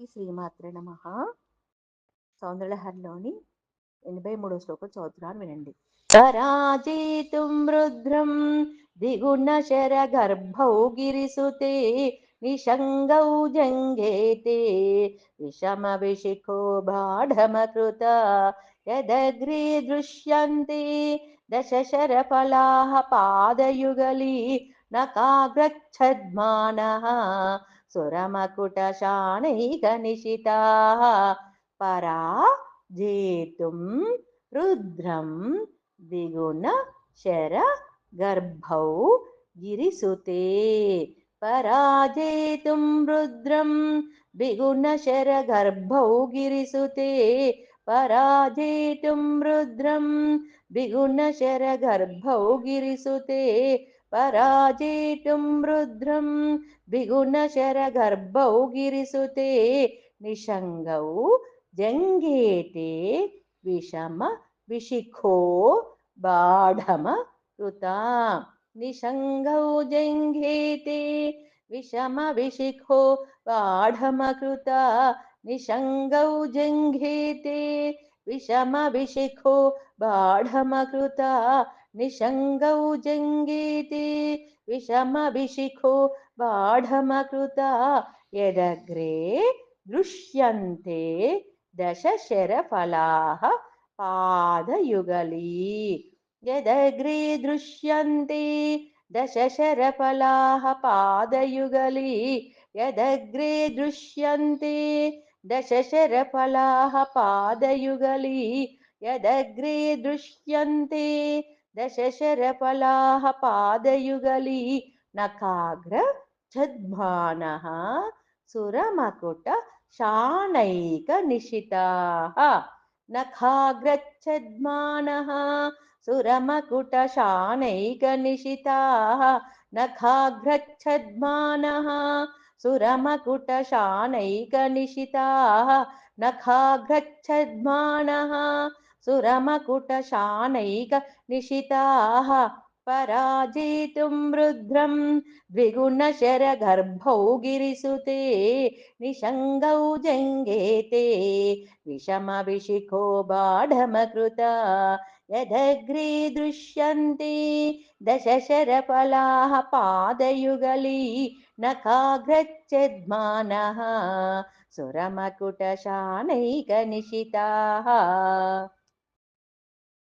అందరికీ శ్రీమాత్రే నమ. సౌందర్యహరిలోని ఎనభై మూడో శ్లోకం చదువుతున్నాను వినండి. పరాజేతుం రుద్రం దిగుణ శర గర్భౌ గిరిసుతే నిషంగౌ జంగేతే విషమ విశిఖో బాఢమకృత యదగ్రే దృశ్యంతే దశశరఫలాः పాదయుగలి నకాగ్రచ్ఛద్మానః सुरमकुटशानिशिताः परा जेतुं रुद्रं द्विगुणशरगर्भौ गिरिसुते। पराजेतुं रुद्रं द्विगुणशरगर्भौ गिरिसुते। पराजेतुं रुद्रं द्विगुणशरगर्भौ गिरिसुते पराजेतुं रुद्रं द्विगुणशरगर्भौ गिरिसुते निषङ्गौ जङ्गेते विषम विशिखो बाढम कृता निषङ्गौ जङ्घेते विषम विशिखो बाढमकृता निषङ्गौ जङ्घेते विषम विशिखो बाढमकृता निषङ्गौ जङ्गेते विषमभिशिखो बाढमकृता यदग्रे दृश्यन्ते दशशरफलाः पादयुगली यदग्रे दृश्यन्ते दशशरफलाः पादयुगली यदग्रे दृश्यन्ते दशशरफलाः पादयुगली यदग्रे दृश्यन्ते। दशशरफलाः पादयुगली नकाग्र छद्भानः सुरमकुट शानैकनिशिताः नखाग्रच्छद्मानः सुरमकुटशानैकनिशिताः नखाग्रच्छद्मानः सुरमकुटशानैकनिशिताः नखाग्रच्छद्मानः। सुरमकुटशानैकनिशिताः पराजेतुं रुद्रं द्विगुणशरगर्भौ गिरिसुते निषङ्गौ जङ्गेते विषमविशिखो बाढमकृता यदग्रे दृश्यन्ते दशशरफलाः पादयुगली नखाग्रच्छद्मानः सुरमकुटशानैकनिशिताः।